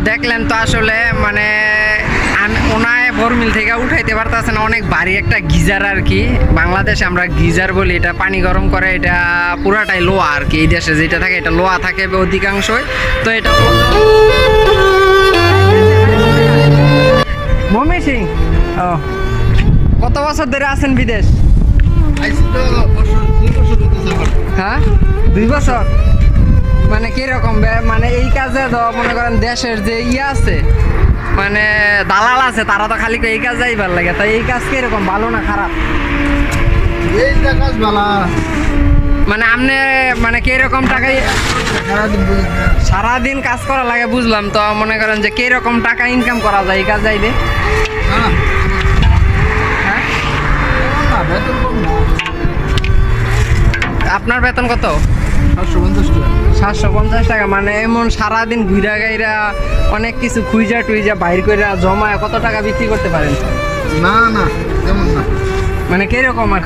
দেখলেন তো আসলে মানে আমি ওনায় বরমিল থেকে উঠাইতে পারতেছে না। অনেক ভারী একটা গিজার আর কি। বাংলাদেশে আমরা গিজার বলি এটা পানি গরম করে এটা পুরাটাই লোয়া আর কি। এই দেশে যেটা থাকে এটা লোহা থাকে অধিকাংশই। তো এটা মমি সিং। ও। কত বছর ধরে আছেন বিদেশ? হ্যাঁ? দুই বছর? মানে কীরকম মানে এই কাজে তো মনে করেন দেশের যে ইয়ে আছে মানে দালাল আছে তারা তো খালি এই কাজ যাইবার লাগে। তাই এই কাজ কীরকম ভালো না খারাপ? মানে আপনি মানে কীরকম টাকায় সারাদিন কাজ করা লাগে বুঝলাম তো মনে করেন যে কীরকম টাকা ইনকাম করা যায় এই কাজ যাইলে হ্যাঁ? আপনার বেতন কত? সাতশো পঞ্চাশ টাকা। মানে এমন সারাদিন ঘুরা গাইরা অনেক কিছু খুঁজা টুইজা বাইর করে জমায় কত টাকা বিক্রি করতে পারেন? না না তেমন না। মানে কীরকম আর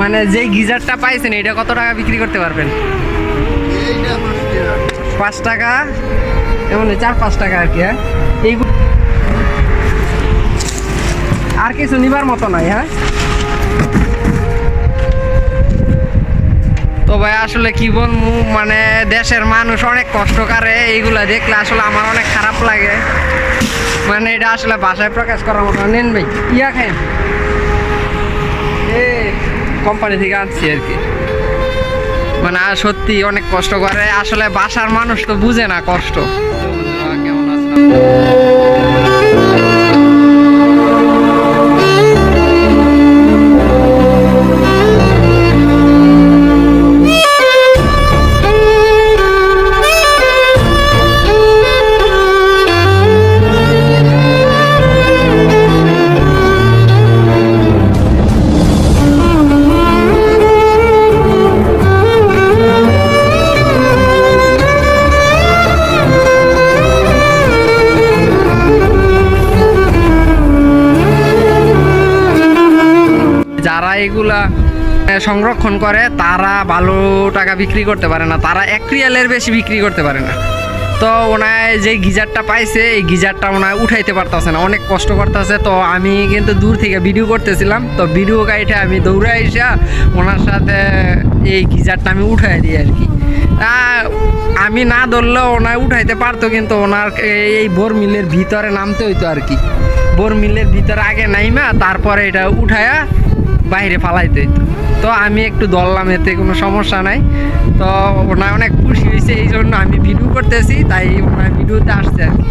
মানে যে গিজারটা পাইছেন এটা কত টাকা বিক্রি করতে পারবেন? পাঁচ টাকা। পাঁচ টাকা? এমন চার পাঁচ টাকা আর কি হ্যাঁ? এই আর কিছু নিবার মতো নাই হ্যাঁ? তো ভাই, আসলে কি বলব মানে দেশের মানুষ অনেক কষ্ট করে, এইগুলা দেখলে আসলে আমার অনেক খারাপ লাগে। মানে এটা আসলে ভাষায় প্রকাশ করার মতো। নেন ভাই, ইয়া খাই। কোম্পানি থেকে আনছি আর কি। মানে সত্যি অনেক কষ্ট করে, আসলে বাসার মানুষ তো বুঝে না কষ্ট। কেমন আছেন যারা এগুলা সংরক্ষণ করে, তারা ভালো টাকা বিক্রি করতে পারে না। তারা এক রিয়ালের বেশি বিক্রি করতে পারে না। তো ওনায় যে গিজারটা পাইছে, এই গিজারটা ওনায় উঠাইতে পারতেছে না। অনেক কষ্ট করতেছে। তো আমি কিন্তু দূর থেকে ভিডিও করতেছিলাম। তো ভিডিও গাইটে আমি দৌড়ে আইসা ওনার সাথে এই গিজারটা আমি উঠাই দিই আর কি। আমি না ধরলেও ওনায় উঠাইতে পারতো, কিন্তু ওনার এই বোর মিলের ভিতরে নামতে হইতো আর কি। বোর মিলের ভিতরে আগে নাইমা, তারপরে এটা উঠায়া বাইরে ফালাইতে তো। আমি একটু দললাম এতে কোনো সমস্যা নাই। তো ওনার অনেক খুশি হয়েছে, এই জন্য আমি ভিডিও করতেছি, তাই ওনার ভিডিওতে আসছে আর কি।